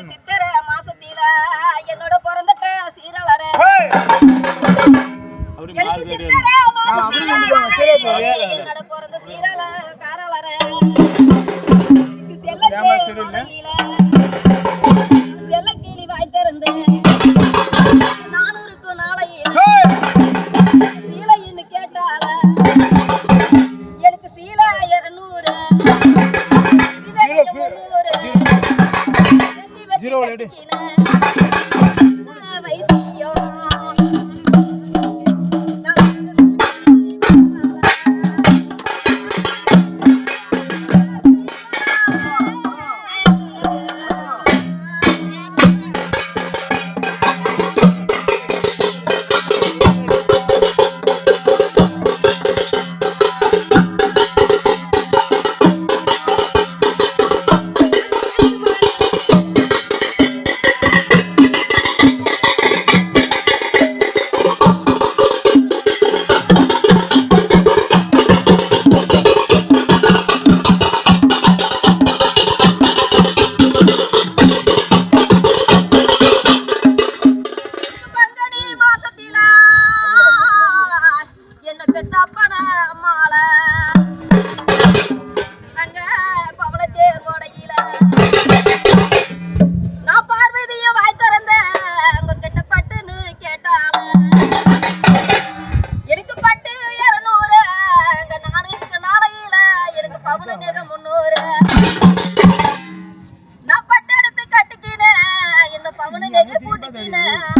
எனக்கு சித்திரை மாசத்தில என்னோட பிறந்துட்ட சீரழற. எனக்கு சித்திரை மாசத்தில என்னோட பிறந்த சீரழ রেডি என்ன பெத்தப்பன அம்மாள அங்க பவள கோடையில. நான் பார்வதிய வாய் திறந்த உங்க கிட்ட பட்டுன்னு கேட்டாள. எனக்கு பட்டு இரநூறு அங்க நான் இருக்க நாளையில. எனக்கு பவுனு நெக முன்னூறு. நான் பட்டு எடுத்து கட்டிக்கினேன் இந்த பவுன நெகை பூட்டிக்கினேன்.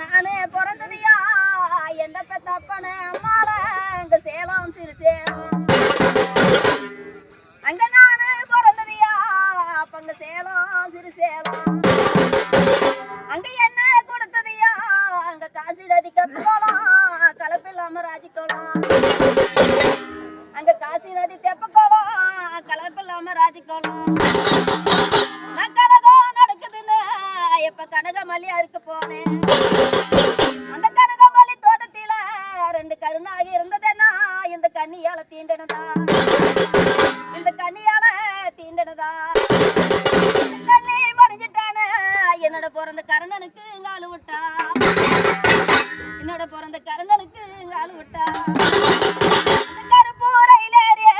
நானே பிறந்ததியா எந்த பெத்தப்பன அம்மால அங்க சேலம் சிறு சேலம் அங்க நானே பிறந்ததியா அப்பங்க சேலம் சிறு சேலம் அங்க என்ன கொடுத்ததியா அங்க காசி நதி போலாம் கலப்பில்லாம ராஜிக்கலாம் அங்க காசி நதி தெப்பக்கோளம் கலப்பில்லாம ராஜிக்கலாம் கண்ணியால தீண்டனதா? இந்த கண்ணியால தீண்டனதா? கண்ணி மடிஞ்சிட்டானே? என்னோட பிறந்த கரணனுக்கு ஆளு விட்டா? என்னோட பிறந்த கரணனுக்கு ஆளு விட்டா? கருப்பூரையில் ஏறிய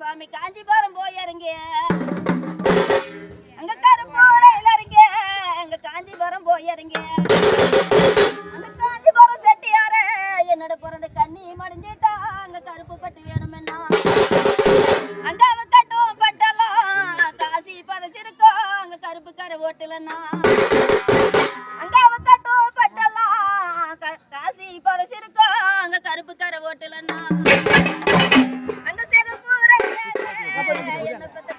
சாமி காஞ்சிபுரம் போய் இறங்கிய. கருப்பூரையில் இறங்கிய அங்க காஞ்சிபுரம் போய் அந்த காஞ்சிபுரம் செட்டியார என்னோட பிறந்த கண்ணி மடிஞ்சிட்ட? கருப்புக்கார ஓட்டுலன்னா அங்க அவக்கட்டும் பட்டலாம் காசி பதசி இருக்கும் அங்க கருப்புக்கார ஓட்டுலன்னா அங்க சிவப்பு என்ன பத்த